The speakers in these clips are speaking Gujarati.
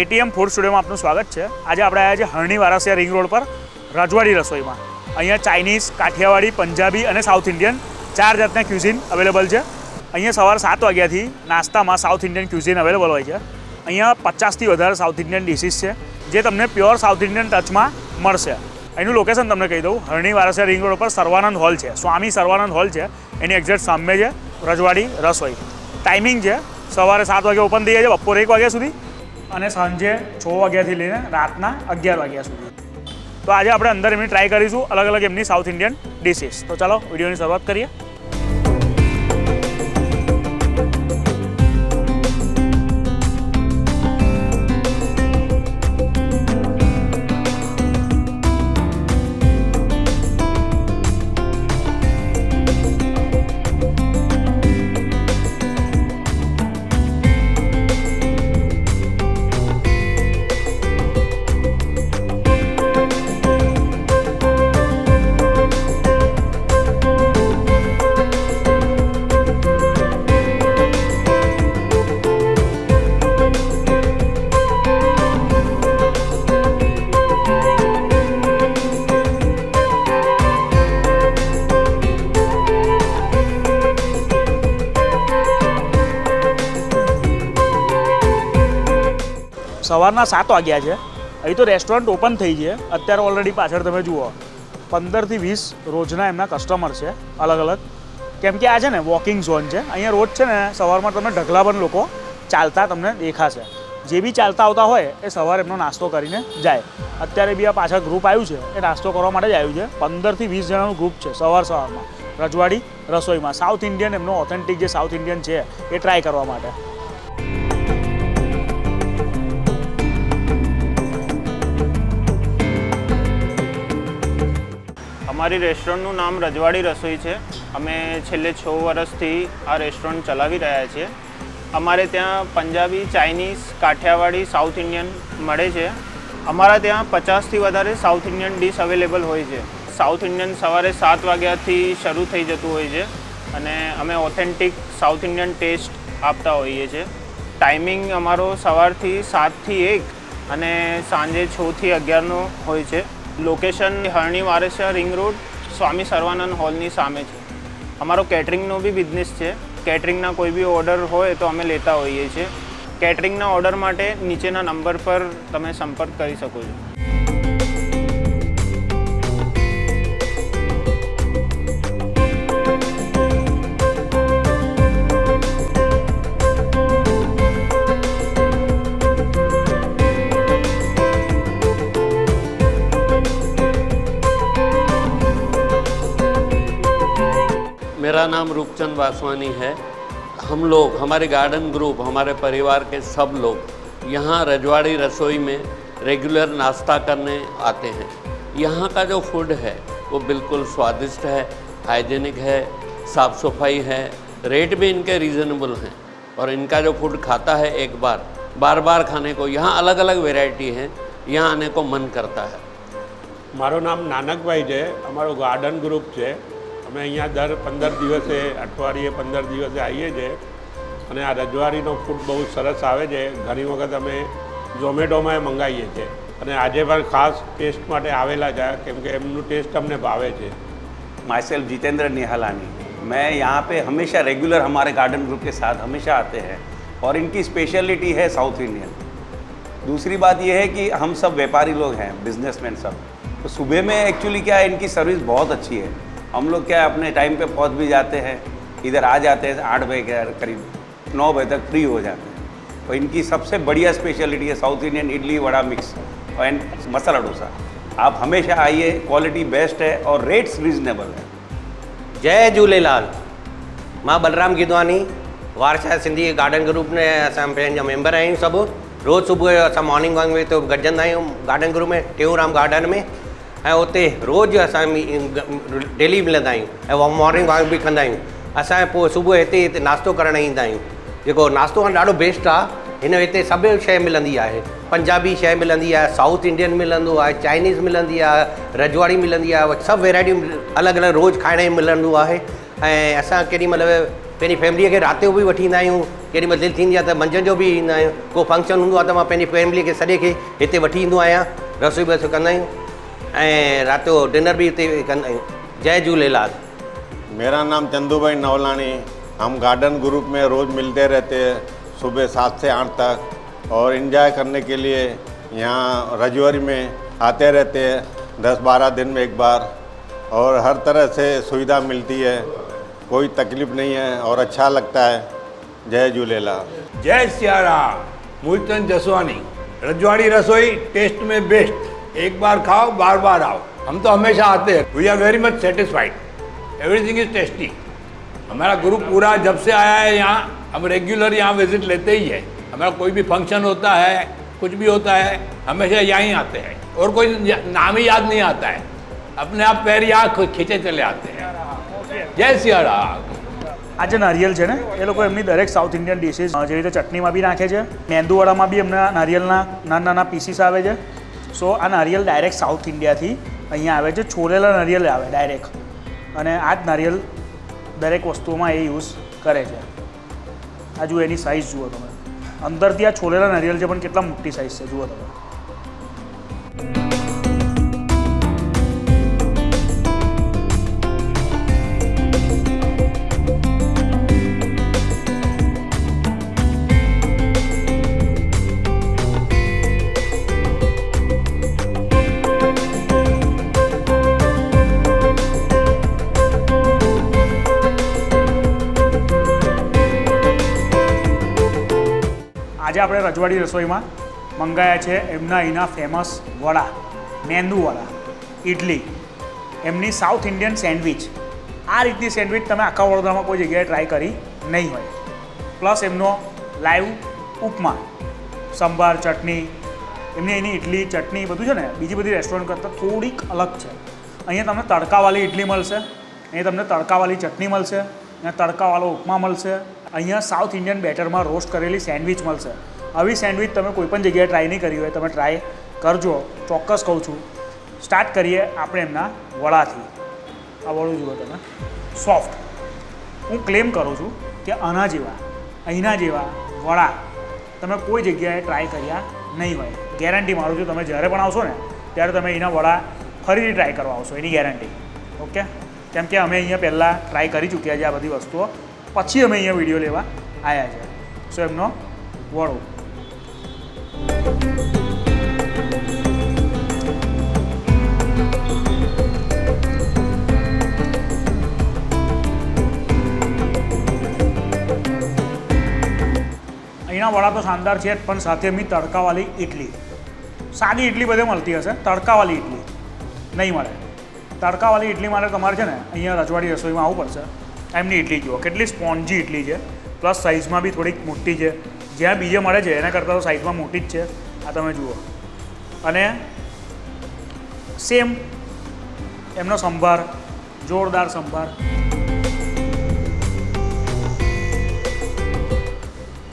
એટીએમ ફૂડ સ્ટુડિયોમાં આપનું સ્વાગત છે. આજે આપણે આવ્યા છે હરણી વારાસિયા રિંગ રોડ પર, રજવાડી રસોઈમાં. અહીંયા ચાઇનીઝ, કાઠિયાવાડી, પંજાબી અને સાઉથ ઇન્ડિયન ચાર જાતના ક્યુઝિન અવેલેબલ છે. અહીંયા સવારે સાત વાગ્યાથી નાસ્તામાં સાઉથ ઇન્ડિયન ક્યુઝિન અવેલેબલ હોય છે. અહીંયા પચાસથી વધારે સાઉથ ઇન્ડિયન ડિશિસ છે, જે તમને પ્યોર સાઉથ ઇન્ડિયન ટચમાં મળશે. એનું લોકેશન તમને કહી દઉં. હરણી વારાસિયા રિંગ રોડ પર સર્વાનંદ હોલ છે. સ્વામી સર્વાનંદ હોલ છે. એની એક્ઝેક્ટ સામે છે, રજવાડી રસોઈ. ટાઈમિંગ છે, સવારે સાત વાગે ઓપન થઈ જાય છે, બપોરે એક વાગ્યા સુધી. અને સાંજે છ વાગ્યાથી લઈને રાતના અગિયાર વાગ્યા સુધી. તો આજે આપણે અંદર એમની ટ્રાય કરીશું અલગ અલગ એમની સાઉથ ઇન્ડિયન ડિશિસ તો ચાલો વિડીયોની શરૂઆત કરીએ. સવારના સાત વાગ્યા છે. અહીં તો રેસ્ટોરન્ટ ઓપન થઈ છે. અત્યારે ઓલરેડી પાછળ તમે જુઓ, પંદરથી વીસ રોજના એમના કસ્ટમર છે, અલગ અલગ. કેમ કે આ છે ને વોકિંગ ઝોન છે. અહીંયા રોજ છે ને, સવારમાં તમને ઢગલા પણ લોકો ચાલતા તમને દેખાશે. જે બી ચાલતા આવતા હોય, એ સવારે એમનો નાસ્તો કરીને જાય. અત્યારે બી આ પાછળ ગ્રુપ આવ્યું છે, એ નાસ્તો કરવા માટે જ આવ્યું છે. પંદરથી વીસ જણાનું ગ્રુપ છે, સવાર સવારમાં. રજવાડી રસોઈમાં. સાઉથ ઇન્ડિયન એમનો ઓથેન્ટિક જે સાઉથ ઇન્ડિયન છે, એ ટ્રાય કરવા માટે. અમારી રેસ્ટોરન્ટનું નામ રજવાડી રસોઈ છે. અમે છેલ્લે છ વર્ષથી આ રેસ્ટોરન્ટ ચલાવી રહ્યા છીએ. અમારે ત્યાં Punjabi, Chinese, Kathiyawadi, south Indian મળે છે. અમારા ત્યાં પચાસથી વધારે સાઉથ ઇન્ડિયન ડીશ અવેલેબલ હોય છે. સાઉથ ઇન્ડિયન સવારે સાત વાગ્યાથી શરૂ થઈ જતું હોય છે અને અમે ઓથેન્ટિક સાઉથ ઇન્ડિયન ટેસ્ટ આપતા હોઈએ છીએ. ટાઈમિંગ અમારો સવારથી સાતથી એક અને સાંજે છથી અગિયારનો હોય છે. Location Harni Waresiya ring road Swami Sarvanand હોલની સામે છે. અમારો કેટરિંગનો બી બિઝનેસ છે. કેટરિંગના કોઈ બી ઓર્ડર હોય તો અમે લેતા હોઈએ છીએ. કેટરિંગના ઓર્ડર માટે નીચેના નંબર પર તમે સંપર્ક કરી શકો છો. मेरा नाम रूपचंद वासवानी है हम लोग हमारे गार्डन ग्रुप हमारे परिवार के सब लोग यहाँ रजवाड़ी रसोई में रेगुलर नाश्ता करने आते हैं यहाँ का जो फूड है वो बिल्कुल स्वादिष्ट है हाइजेनिक है साफ़ सफाई है रेट भी इनके रीज़नेबल हैं और इनका जो फूड खाता है एक बार बार बार खाने को यहाँ अलग अलग वेराइटी हैं यहाँ आने को मन करता है મારું નામ નાનકભાઈ છે અમારું ગાર્ડન ગ્રુપ છે અમે અહીંયા દર પંદર દિવસે અઠવાડિયે પંદર દિવસે આવીએ છીએ અને આ રજવાડીનો ફૂડ બહુ સરસ આવે છે ઘણી વખત અમે ઝોમેટોમાં મંગાવીએ છીએ અને આજે પણ ખાસ ટેસ્ટ માટે આવેલા છે કેમ કે એમનું ટેસ્ટ અમને ભાવે છે माई सेल्फ जितेंद्र निहालानी मैं यहाँ पे हमेशा रेगुलर हमारे गार्डन ग्रुप के साथ हमेशा आते हैं और इनकी स्पेशलिटी है साउथ इंडियन दूसरी बात यह है कि हम सब व्यापारी लोग हैं बिजनेसमैन सब तो सुबह में एक्चुअली क्या है इनकी सर्विस बहुत अच्छी है हम लोग क्या अपने टाइम पे पहुँच भी जाते हैं, इधर आ जाते हैं, आठ बजे के करीब, नौ बजे तक फ्री हो जाते हैं। तो इनकी सबसे बढ़िया स्पेशलिटी है south Indian idli vada mix and masala dosa. आप हमेशा आइए क्वालिटी बेस्ट है और रेट्स रीजनेबल है। जय झूलेलाल। माँ बलराम गिदवानी वारशाह सिंधी गार्डन ग्रुप में असां पंहिंजा मेंबर आहियूं सभु रोज़ु सुबुह जो असां मॉर्निंग वॉक में तो गॾजंदा आहियूं गार्डन ग्रुप में, टेऊराम गार्डन में। ۽ اتي روز اسان ڊيلي ملندا آهيون ۽ مارننگ واڪ به ڪندا آهيون. اسان پوءِ صبح هتي هتي ناشتو ڪرڻ ايندا آهيون. جيڪو ناشتو هاڻي ڏاڍو بيسٽ آهي هن هتي سڀ شيءِ ملندي آهي. پنجابي شيءِ ملندي آهي سائوٿ انڊين ملندو آهي چائنيز ملندي آهي رجواڙي ملندي آهي سڀ ورائٽيون الڳ الڳ روز کائڻ ئي ملندو آهي. ۽ اسان ڪيڏي مهل پنهنجي فيمليءَ کي رات جو به وٺي ايندا آهيون. ڪيڏي مهل دل ٿيندي آهي ته منجهند جو به ايندا آهيون. ڪو فنڪشن هوندو آهي ته مان پنهنجي فيملي کي سڄي کي هتي وٺي ايندو آهيان. رسوئي وسوئي ڪندا آهيون ऐं राति जो डिनर बि हिते कंदा आहियूं। जय झूलेलाल। मेरा नाम चंदू भाई नवलानी हम गार्डन ग्रुप में रोज़ मिलते रहते हैं सुबह सात से आठ तक। और इन्जॉय करने के लिए यहाँ रजौरी में आते रहते हैं दस बारह दिन में एक बार। और हर तरह से सुविधा मिलती है कोई तकलीफ़ नहीं है और अच्छा लगता है। जय झूलेलाल। जय सियाराम मूलचंद जसवानी। रजवाड़ी रसोई टेस्ट में बेस्ट एक बार खाओ बार बार आओ हम तो हमेशा आते हैं we are very much satisfied everything is tasty हमारा ग्रुप पूरा जब से आया है यहाँ हम रेगुलर यहाँ विजिट लेते ही है हमारा कोई भी फंक्शन होता है कुछ भी होता है हमेशा यहीं आते हैं और कोई या- नाम ही याद नहीं आता है अपने आप पैर यहाँ खु- खींचे चले आते हैं जय सिया राम આ જે નારિયેલ છે ને એ લોકો એમની દરેક સાઉથ ઇન્ડિયન ડિશિસ જેવી રીતે ચટણીમાં બી નાખે છે મેંદુવડામાં બી એમના નારિયેલના નાના નાના પીસીસ આવે છે સો આ નારિયેલ ડાયરેક્ટ સાઉથ ઇન્ડિયાથી અહીંયા આવે છે. છોલેલા નારિયેલ આવે ડાયરેક્ટ અને આ જ નારિયેલ દરેક વસ્તુઓમાં એ યુઝ કરે છે. આ જુઓ એની સાઇઝ જુઓ તમે. અંદરથી આ છોલેલા નારિયેલ છે પણ કેટલા મોટી સાઇઝ છે, જુઓ તમે. આજે આપણે રજવાડી રસોઈમાં મંગાયા છે એમના અહીંના ફેમસ વડા, મેંદુ વડા ઇડલી એમની સાઉથ ઇન્ડિયન સેન્ડવિચ આ રીતની સેન્ડવિચ તમે આખા વડોદરામાં કોઈ જગ્યાએ ટ્રાય કરી નહીં હોય. પ્લસ એમનો લાઈવ ઉપમા, સંભાર, ચટણી, એમની એની ઇડલી ચટણી બધું છે ને, બીજી બધી રેસ્ટોરન્ટ કરતાં થોડીક અલગ છે. અહીંયા તમને તડકાવાળી ઇડલી મળશે, અહીંયા તમને તડકાવાળી ચટણી મળશે, અહીંયા તડકાવાળો ઉપમા મળશે અહીંયા સાઉથ ઇન્ડિયન બેટરમાં રોસ્ટ કરેલી સેન્ડવિચ મળશે. આવી સેન્ડવિચ તમે કોઈ પણ જગ્યાએ ટ્રાય નહીં કરી હોય, તમે ટ્રાય કરજો. ચોક્કસ કહું છું. સ્ટાર્ટ કરીએ આપણે એમના વડાથી. આ વડું જુઓ તમે. સોફ્ટ હું ક્લેમ કરું છું કે આના જેવા, અહીંના જેવા વડા તમે કોઈ જગ્યાએ ટ્રાય કર્યા નહીં હોય. ગેરંટી મારું છું, તમે જ્યારે પણ આવશો ને, ત્યારે તમે અહીંના વડા ફરીથી ટ્રાય કરવા આવશો, એની ગેરંટી ઓકે કેમ કે અમે અહીંયા પહેલાં ટ્રાય કરી ચૂક્યા છે આ બધી વસ્તુઓ. પછી અમે અહીંયા વીડિયો લેવા આવ્યા છે. સો એમનો વડો અહીંના વડા તો શાનદાર છે, પણ સાથે એમની તડકાવાળી ઇડલી સાદી ઇડલી બધે મળતી હશે, તડકાવાળી ઇડલી નહીં મળે. તડકાવાળી ઇડલી માટે તમારે છે ને, અહીંયા રજવાડી રસોઈમાં આવવું પડશે. એમની ઇડલી જુઓ, કેટલી સ્પોન્જી ઇડલી છે. પ્લસ સાઇઝમાં બી થોડીક મોટી છે. જ્યાં બીજે મળે છે, એના કરતાં તો સાઇઝમાં મોટી જ છે. આ તમે જુઓ. અને સેમ એમનો સંભાર, જોરદાર સંભાર.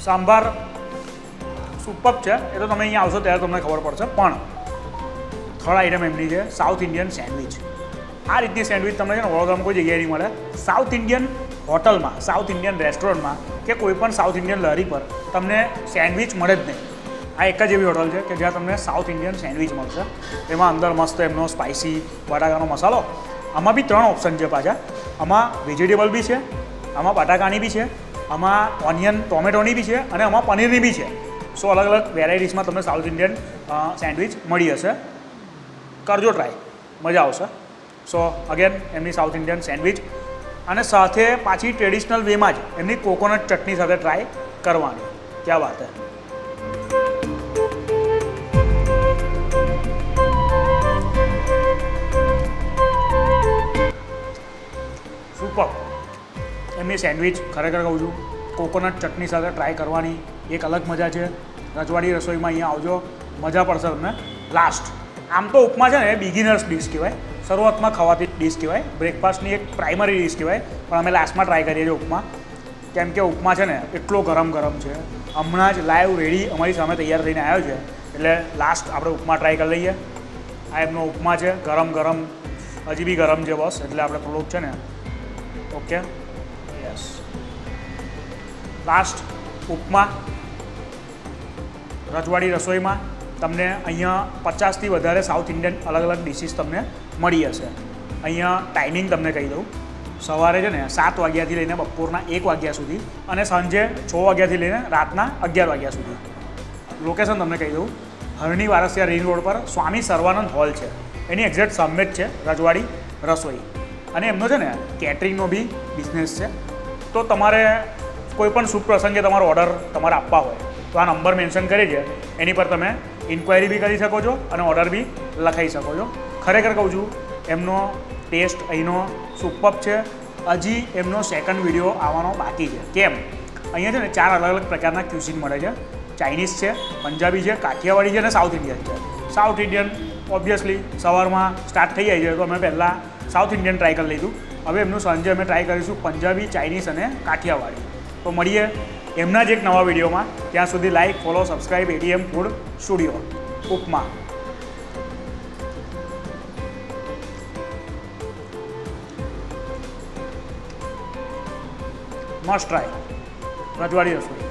સાંભાર સુપર છે. એ તો તમે અહીંયા આવશો ત્યારે તમને ખબર પડશે. પણ થર્ડ આઈટમ એમની છે સાઉથ ઇન્ડિયન સેન્ડવિચ આ રીતની સેન્ડવિચ તમને છે ને વડોદરામાં કોઈ જગ્યાએ નહીં મળે. સાઉથ ઇન્ડિયન હોટલમાં સાઉથ ઇન્ડિયન રેસ્ટોરન્ટમાં કે કોઈ પણ સાઉથ ઇન્ડિયન લહેરી પર તમને સેન્ડવિચ મળે જ નહીં. આ એક જ એવી હોટલ છે કે જ્યાં તમને સાઉથ ઇન્ડિયન સેન્ડવિચ મળશે. એમાં અંદર મસ્ત એમનો સ્પાઇસી બટાકાનો મસાલો. આમાં બી ત્રણ ઓપ્શન છે પાછા. આમાં વેજીટેબલ બી છે, આમાં બટાકાની બી છે, આમાં ઓનિયન ટોમેટોની બી છે અને આમાં પનીરની બી છે. સો અલગ અલગ વેરાયટીઝમાં તમને સાઉથ ઇન્ડિયન સેન્ડવિચ મળી હશે. કરજો ટ્રાય મજા આવશે. સો અગેન એમની સાઉથ ઇન્ડિયન સેન્ડવિચ અને સાથે પાછી ટ્રેડિશનલ વેમાં જ એમની કોકોનટ ચટણી સાથે ટ્રાય કરવાની. ક્યાં વાત હે? સુપર એમની સેન્ડવિચ ખરેખર કહું છું કોકોનટ ચટણી સાથે ટ્રાય કરવાની. એક અલગ મજા છે. રજવાડી રસોઈમાં અહીંયા આવજો. મજા પડશે તમને. લાસ્ટ આમ તો ઉપમા છે ને બિગિનર્સ ડિશ કહેવાય. શરૂઆતમાં ખવાતી ડીશ કહેવાય. બ્રેકફાસ્ટની એક પ્રાઇમરી ડીશ કહેવાય. પણ અમે લાસ્ટમાં ટ્રાય કરીએ છીએ ઉપમા. કેમ કે ઉપમા છે ને, એટલો ગરમ ગરમ છે. હમણાં જ લાઈવ રેડી અમારી સામે તૈયાર થઈને આવ્યો છે. એટલે લાસ્ટ આપણે ઉપમા ટ્રાય કરી લઈએ. આ એમનો ઉપમા છે ગરમ ગરમ હજી બી ગરમ છે બસ. એટલે આપણે થોડુંક છે ને ઓકે યસ લાસ્ટ ઉપમા. રજવાડી રસોઈમાં તમને અહીંયા પચાસથી વધારે સાઉથ ઇન્ડિયન અલગ અલગ ડિશિસ તમને મળી હશે. અહીંયા ટાઈમિંગ તમને કહી દઉં. સવારે છે ને સાત વાગ્યાથી લઈને બપોરના એક વાગ્યા સુધી અને સાંજે છ વાગ્યાથી લઈને રાતના અગિયાર વાગ્યા સુધી. લોકેશન તમને કહી દઉં. હરણી વારસિયા રિંગ રોડ પર સ્વામી સર્વાનંદ હોલ છે. એની એક્ઝેક્ટ સામે છે રજવાડી, રસોઈ. અને એમનો છે ને કેટરિંગનો બી બિઝનેસ છે. તો તમારે કોઈ પણ શુભ પ્રસંગે તમારો ઓર્ડર તમારે આપવા હોય, તો આ નંબર મેન્શન કરી છે એની પર તમે ઇન્ક્વાયરી બી કરી શકો છો અને ઓર્ડર બી લખાઈ શકો છો. ખરેખર કહું છું, એમનો ટેસ્ટ અહીંનો સુપર છે. હજી એમનો સેકન્ડ વીડિયો આવવાનો બાકી છે. કેમ? અહીંયા છે ને ચાર અલગ અલગ પ્રકારના ક્યુઝિન મળે છે. ચાઇનીઝ છે પંજાબી છે કાઠિયાવાડી છે અને સાઉથ ઇન્ડિયન છે. સાઉથ ઇન્ડિયન ઓબ્વિયસલી સવારમાં સ્ટાર્ટ થઈ જાય છે, તો અમે પહેલાં સાઉથ ઇન્ડિયન ટ્રાય કરી લીધું. હવે એમનું સાંજે અમે ટ્રાય કરીશું પંજાબી ચાઇનીઝ અને કાઠિયાવાડી તો મળીએ એમના જ એક નવા વિડીયોમાં ત્યાં સુધી like follow subscribe ATM food studio upma. Must try Rajwadi Rasoi